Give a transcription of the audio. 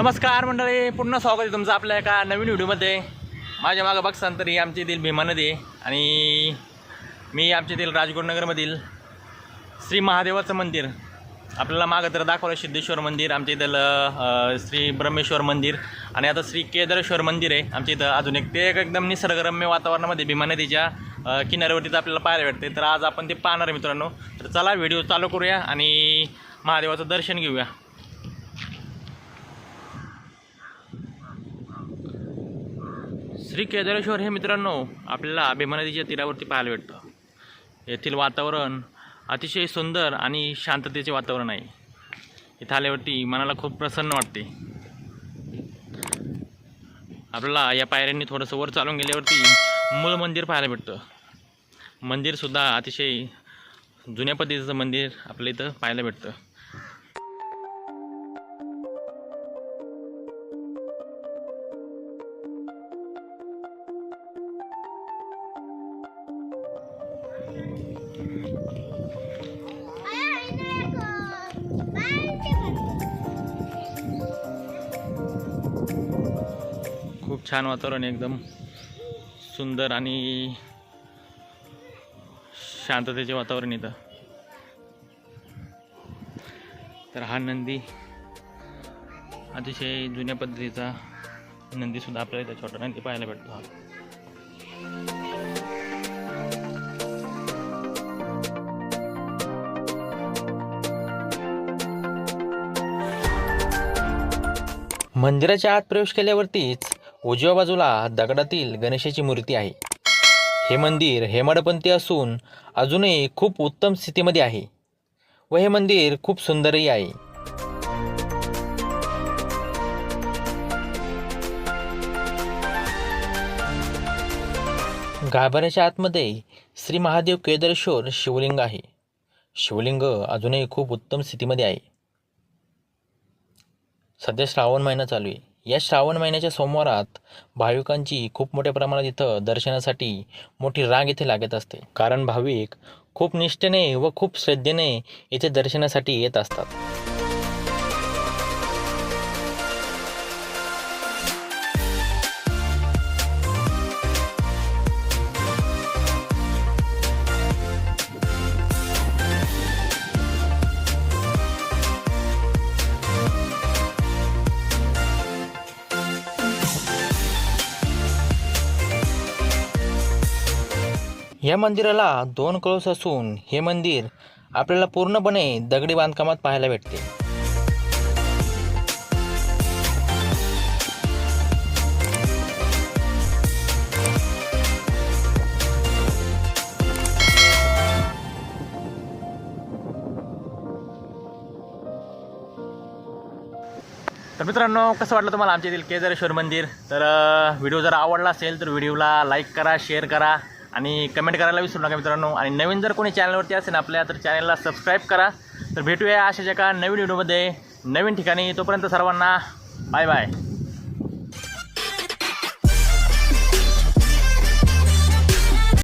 नमस्कार मंडळी पुन्हा स्वागत आहे तुमचं आपल्या एका नवीन व्हिडिओमध्ये. माझ्या मागं बघसान तरी आमच्या येथील भीमा नदी आहे आणि मी आमच्या येथील राजगुरुनगरमधील श्री महादेवाचं मंदिर. आपल्याला मागं तर दाखवलं सिद्धेश्वर मंदिर आमच्या इथं श्री ब्रह्मेश्वर मंदिर आणि आता श्री केदारेश्वर मंदिर आहे. आमच्या इथं अजून एक ते एक एकदम निसर्गरम्य वातावरणामध्ये भीमा नदीच्या किनाऱ्यावरती आपल्याला पाहायला भेटते. तर आज आपण ते पाहणार मित्रांनो. तर चला व्हिडिओ चालू करूया आणि महादेवाचं दर्शन घेऊया. श्री केदारेश्वर हे मित्रांनो आपल्याला भीमा नदीच्या तीरावरती पाहायला भेटतं. येथील वातावरण अतिशय सुंदर आणि शांततेचे वातावरण आहे. इथं आल्यावरती मनाला खूप प्रसन्न वाटते. आपल्याला या पायऱ्यांनी थोडंसं वर चालून गेल्यावरती मूळ मंदिर पाहायला भेटतं. मंदिरसुद्धा अतिशय जुन्या पद्धतीचं मंदिर आपल्या इथं पाहायला भेटतं. खूप छान वातावरण एकदम सुंदर आणि शांततेचे वातावरण इथं. तर हा नंदी अतिशय जुन्या पद्धतीचा नंदीसुद्धा आपल्याला इथं छोटा नंदी पाहायला भेटतो हा. मंदिराच्या आत प्रवेश केल्यावरतीच उजव्या बाजूला दगडातील गणेशाची मूर्ती आहे. हे मंदिर हेमाडपंथी असून अजूनही खूप उत्तम स्थितीमध्ये आहे व हे मंदिर खूप सुंदरही आहे. गाभाऱ्याच्या आतमध्ये श्री महादेव केदारेश्वर शिवलिंग आहे. शिवलिंग अजूनही खूप उत्तम स्थितीमध्ये आहे. सध्या श्रावण महिना चालू आहे. या श्रावण महिन्याच्या सोमवारात भाविकांची खूप मोठ्या प्रमाणात इथं दर्शनासाठी मोठी राग इथे लागत असते. कारण भाविक खूप निष्ठेने व खूप श्रद्धेने इथे दर्शनासाठी येत असतात. या मंदिराला दोन कळस असून हे मंदिर आपल्याला पूर्णपणे दगडी बांधकामात पाहायला भेटते. तर मित्रांनो कसं वाटलं तुम्हाला आमच्या येथील केदारेश्वर मंदिर? तर व्हिडिओ जर आवडला असेल तर व्हिडिओला लाईक करा शेअर करा. आणि कमेंट करायला विसरू नका मित्रांनो. आणि नवीन जर कोणी चॅनलवरती असेल आपल्या तर चॅनलला सबस्क्राईब करा. तर भेटूया अशाच एका नवीन व्हिडिओमध्ये. नवीन ठिकाणी. तोपर्यंत सर्वांना बाय बाय.